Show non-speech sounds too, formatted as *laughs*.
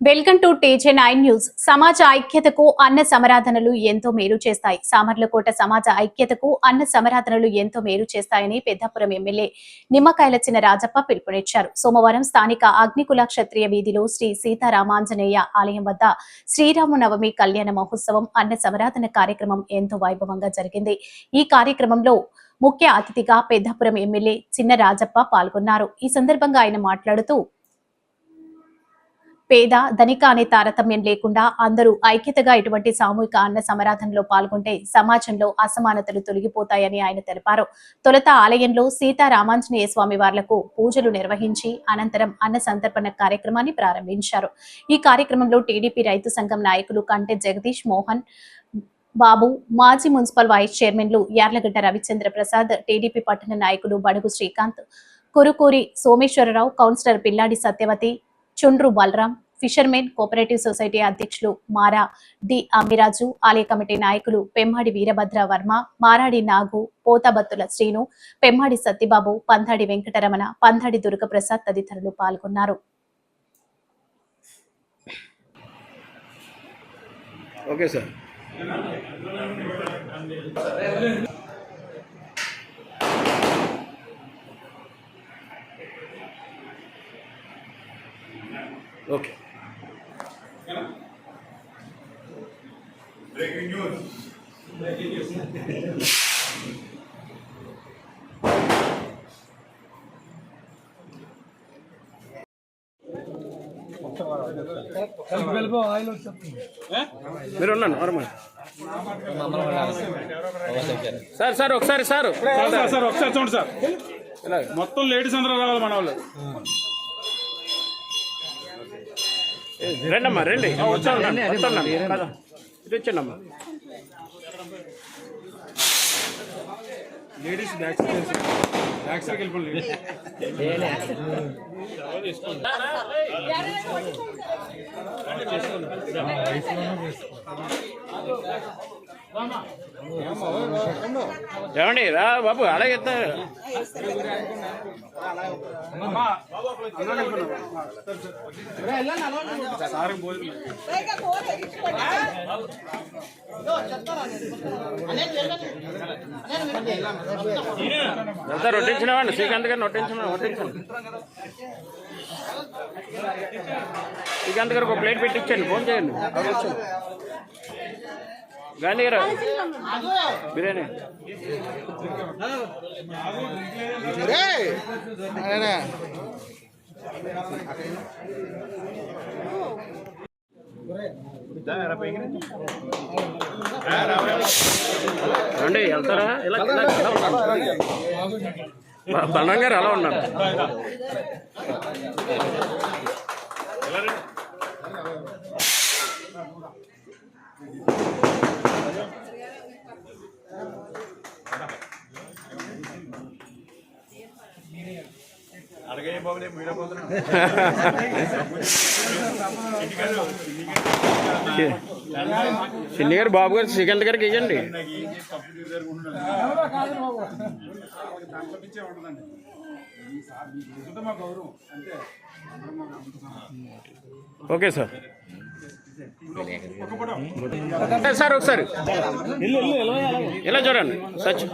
Welcome to TJ nine news. సమాజ ఐక్యతకు అన్న సమరాధనలు ఎంతో మేలు చేస్తాయి. సామర్లకోట సమాజ ఐక్యతకు అన్న సమరాధనలు ఎంతో మేలు చేస్తాయని పెద్దాపురం ఎమ్మెల్యే నిమ్మకాయల చిన్న రాజప్ప పిలుపునిచ్చారు. సోమవారం స్థానిక అగ్నికుల క్షత్రియ వీధిలో శ్రీ సీతారామాంజనేయ ఆలయం వద్ద శ్రీరామనవమి కళ్యాణ మహోత్సవం అన్న సమరాధన కార్యక్రమం ఎంతో వైభవంగా జరిగింది. ఈ కార్యక్రమంలో ముఖ్య అతిథిగా పెద్దాపురం ఎమ్మెల్యే చిన్న రాజప్ప పాల్గొన్నారు. ఈ సందర్భంగా ఆయన మాట్లాడుతూ పేద ధనిక అనే తారతమ్యం లేకుండా అందరూ ఐక్యతగా ఇటువంటి సామూహిక అన్న సమరాధనలో పాల్గొంటే సమాజంలో అసమానతలు తొలగిపోతాయని ఆయన తెలిపారు. తొలుత ఆలయంలో సీతారామాంజనేయ స్వామి వార్లకు పూజలు నిర్వహించి అనంతరం అన్న సంతర్పణ కార్యక్రమాన్ని ప్రారంభించారు. ఈ కార్యక్రమంలో టీడీపీ రైతు సంఘం నాయకులు కంటె జగదీష్ మోహన్ బాబు మాజీ మున్సిపల్ వైస్ చైర్మన్లు యార్లగడ్డ రవిచంద్ర ప్రసాద్ టీడీపీ పట్టణ నాయకులు బడుగు శ్రీకాంత్ కురుకూరి సోమేశ్వరరావు కౌన్సిలర్ పిల్లాడి సత్యవతి చుండ్రు బలరాం ఫిషర్మెన్ కోఆపరేటివ్ సొసైటీ అధ్యక్షులు మారా డి అమ్మిరాజు ఆలయ కమిటీ నాయకులు పెమ్మాడి వీరభద్ర వర్మ మారాడి నాగు పోతాబత్తుల శ్రీను పెమ్మాడి సత్యబాబు పందాడి వెంకటరమణ పందాడి దుర్గప్రసాద్ తదితరులు పాల్గొన్నారు. Okay sir. ఓకే. మీరు ఉన్నాను వరమ. సార్ సార్ ఒకసారి సార్. సార్ సార్ ఒకసారి చూడండి సార్. మొత్తం లేడీస్ అందరూ రావాలి మన వాళ్ళు. రండమ్మా రండి. వచ్చాను. ఇది వచ్చానమ్మా. లేడీస్ బ్యాక్ బ్యాక్ వెళ్ళిపోండి ఏమండి రా బాబు అలాగే ఎత్తారు సార్ అంతా రొట్టించినామండి? శ్రీకాంత్ గారిని నొట్టించిన నొట్టించండి శ్రీకాంత్ గారికి ఒక ప్లేట్ పెట్టించండి ఫోన్ చేయండి. గాంధీ గారు బిర్యానీ. రండి వెళ్తారా? ఇలా ఇలా ఇలా ఉన్నారు. బ- బలరాం గారు అలా ఉన్నారు? అడగే బాబులే మీరే పోతున్నా. *laughs* గారు బాబు గారు శ్రీకాంత్ గారికి ఇవ్వండి. Okay sir. సార్ ఒకసారి. ఇలా చూడండి? సచ్.